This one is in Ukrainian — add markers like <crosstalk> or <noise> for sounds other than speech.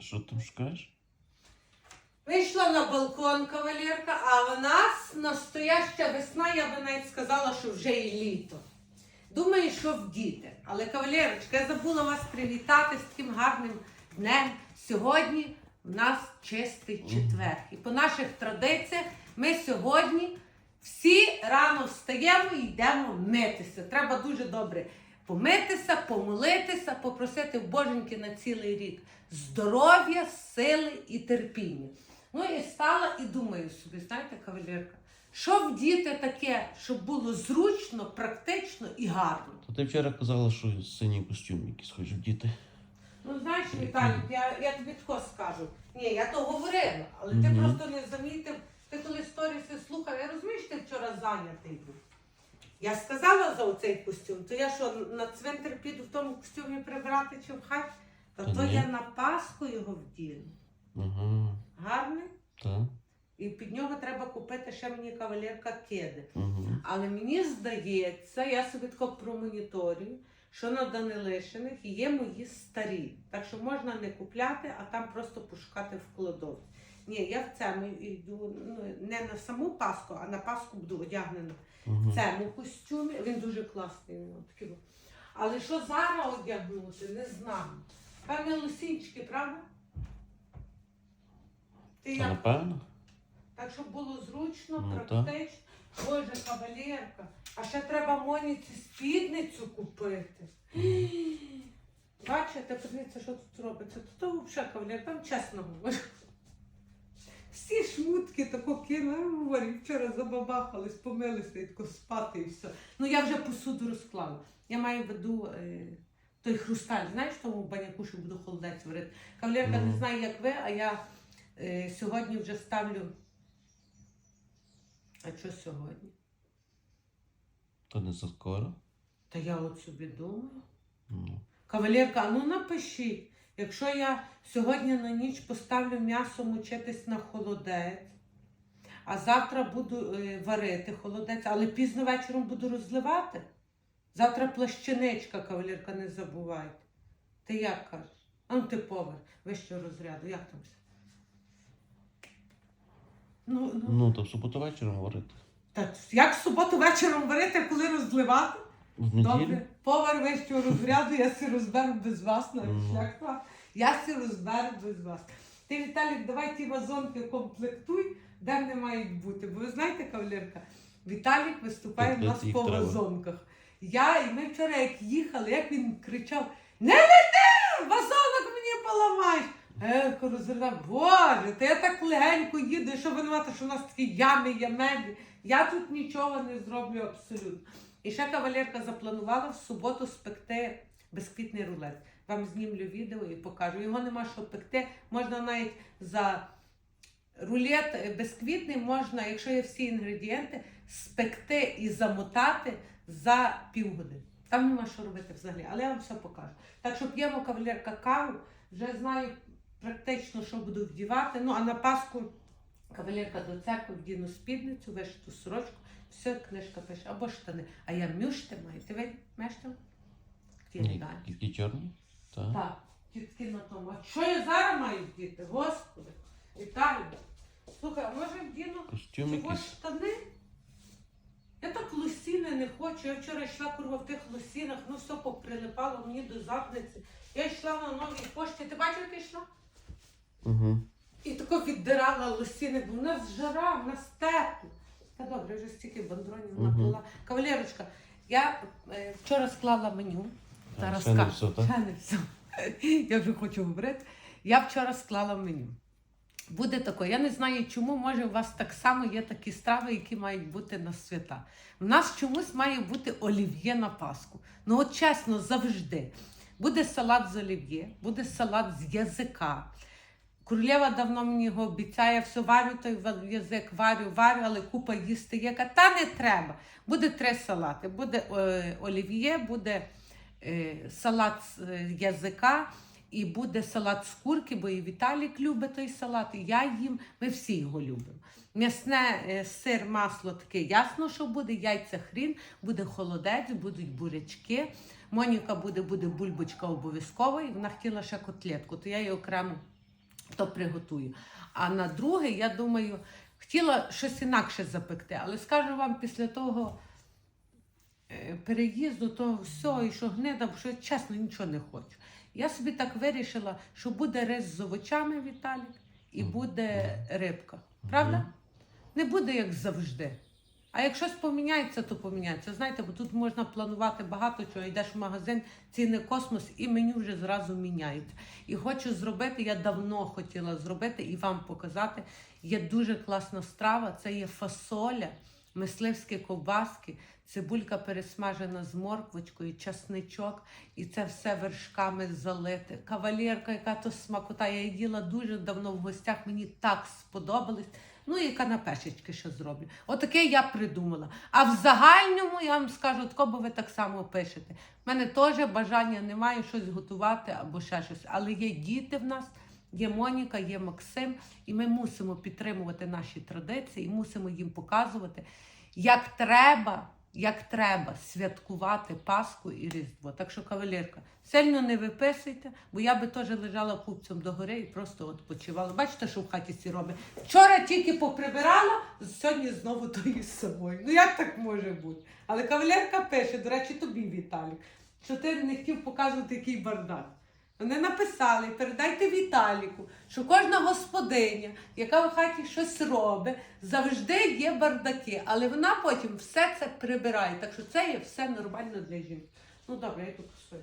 Що там шукаєш? Вийшла на балкон кавалерка, а в нас настояща весна, я би навіть сказала, що вже і літо. Думаю, що вдіти. Але кавалерочка, я забула вас привітати з таким гарним днем. Сьогодні в нас чистий четвер. І по наших традиціях ми сьогодні всі рано встаємо і йдемо митися. Треба дуже добре помитися, помолитися, попросити в Боженьки на цілий рік здоров'я, сили і терпіння. Ну і стала і думаю собі, знаєте, кавалерка, що вдіти таке, щоб було зручно, практично і гарно. То ти вчора казала, що синій костюм якийсь хочеш вдіти. Ну знаєш, Віталій, я, я тобі тако скажу. Ні, я то говорила, але ти просто не замітив. Ти коли сторіси слухав, я розумію, що ти вчора зайнятий був. Я сказала за оцей костюм, то я що, на цвинтар піду в тому костюмі прибрати чи в хаті? Та Та то ні. я на Пасху його вдіну. Ага. Гарний? Так. І під нього треба купити ще мені кавалерка кеди. Угу. Але мені здається, я собі тако промоніторюю, що на Данилишиних є мої старі. Так що можна не купляти, а там просто пошукати в кладовці. Ні, я в цьому йду ну, не на саму Пасху, а на Пасху буду одягнена в цьому костюмі. Він дуже класний. такий. Але що зараз одягнути, не знаю. Певне лосінчики, правда? Ти як напевно. так, щоб було зручно, Ну, практично. Боже, кавалерка. А ще треба Моніці спідницю купити. Бачите, подивіться, що тут робиться. Тут взагалі кавалерка, там чесно говорю. Всі шмутки тако кинули, говорю, вчора забабахались, помилися і тако спати і все. Ну я вже посуду розклала. Я маю в виду е, той хрусталь, знаєш, тому баняку, що буду холодець варити. Кавалерка не знає, як ви, а я е, сьогодні вже ставлю. А що сьогодні? То не за скоро. Та я от собі думаю. Ну. Кавалерка, а ну напишіть, якщо я сьогодні на ніч поставлю м'ясо мочитись на холодець, а завтра буду е, варити холодець, але пізно вечором буду розливати. Завтра плащиничка, кавалерка, не забувайте. Ти як кажеш? А ну ти повар, вищого розряду, як там все? Ну, ну. Ну, то в суботу вечором говорити. Та як в суботу вечором варити, коли розливати? В неділю? Добре, повар вищого розряду, я си розберу без вас на шляхта. Я си розберу без вас. Ти, Віталік, давай ті вазонки комплектуй, де вони мають бути. Бо ви знаєте, кавалерка, Віталік виступає в нас по вазонках. Я і ми вчора як їхали, як він кричав: Не лети! Вазонок мені поламаєш! Еко розривав, Боже, я так легенько їду, що винувата, що в нас такі ями, ямеді. Я тут нічого не зроблю абсолютно. І ще кавалерка запланувала в суботу спекти безквітний рулет. Вам знімлю відео і покажу. Його нема що пекти. Можна навіть за рулет безквітний, можна, якщо є всі інгредієнти, спекти і замотати за півгодини. Там нема що робити взагалі, але я вам все покажу. Так що п'ємо кавалерка каву, вже знаю практично, що буду вдівати. Ну а на Пасху кавалерка до церкви вдіну спідницю, вишиту сорочку, все, книжка пише, або штани. А я мюшти маю. Ти? Такі Ні, дані. Чорні? Так. Так, тітки на тому. А що я зараз маю вдіти? Господи, Віталій. Слухай, а може вдіну чого штани? Я так лосіни не хочу. Я вчора йшла курва в тих лосінах, ну все поприлипало мені до задниці. Я йшла на новій пошті. Ти бачив, як я йшла? Угу. І тако віддирала лосіни, бо в нас жара, в нас тепло. Та добре, вже стільки бандронів набула. Кавалерочка, я е, вчора склала меню. Зараз Ще не скажу. все, так? Ще не все. <laughs> Я вже хочу говорити. Я вчора склала меню. Буде таке. Я не знаю, чому, може, у вас так само є такі страви, які мають бути на свята. У нас чомусь має бути олів'є на Пасху. Ну, от чесно, завжди. Буде салат з олів'є, буде салат з язика. Королева давно мені його обіцяє, все варю той язик, варю, варю, але купа їсти є. Та не треба. Буде три салати. Буде е, олів'є, буде е, салат з е, язика І буде салат з курки, бо і Віталік любить той салат, і я їм, ми всі його любимо. М'ясне е, сир, масло таке ясно, що буде, яйця хрін, буде холодець, будуть бурячки. Моніка буде, буде бульбочка обов'язково, і вона хотіла ще котлетку, то я її окремо то приготую. А на друге, я думаю, хотіла щось інакше запекти, але скажу вам після того е, переїзду, то все, і що гнида, що я чесно нічого не хочу. Я собі так вирішила, що буде рис з овочами, Віталік, і буде рибка. Правда? Не буде як завжди. А як щось поміняється, то поміняється. Знаєте, бо тут можна планувати багато чого. Йдеш в магазин, ціни космос, і меню вже зразу міняється. І хочу зробити, я давно хотіла зробити і вам показати. Є дуже класна страва. Це є фасоля, мисливські ковбаски, цибулька пересмажена з морквочкою, часничок, і це все вершками залите. Кавалерка, яка то смакота. Я їла дуже давно в гостях. Мені так сподобалось. Ну і канапешечки ще зроблю. Отаке я придумала. А в загальному я вам скажу, тако, бо ви так само пишете. У мене теж бажання немає щось готувати або ще щось. Але є діти в нас, є Моніка, є Максим, і ми мусимо підтримувати наші традиції, і мусимо їм показувати, як треба. Як треба святкувати Пасху і Різдво. Так що, кавалерка, сильно не виписуйте, бо я би теж лежала пупцем догори і просто от почивала. Бачите, що в хаті всі робить? Вчора тільки поприбирала, сьогодні знову тої з собою. Ну як так може бути? Але кавалерка пише, до речі, тобі, Віталік, що ти не хотів показувати, який бардак. Вони написали, передайте Віталіку, що кожна господиня, яка в хаті щось робить, завжди є бардаки, але вона потім все це прибирає. Так що це є все нормально для жінки. Ну добре, я тут свою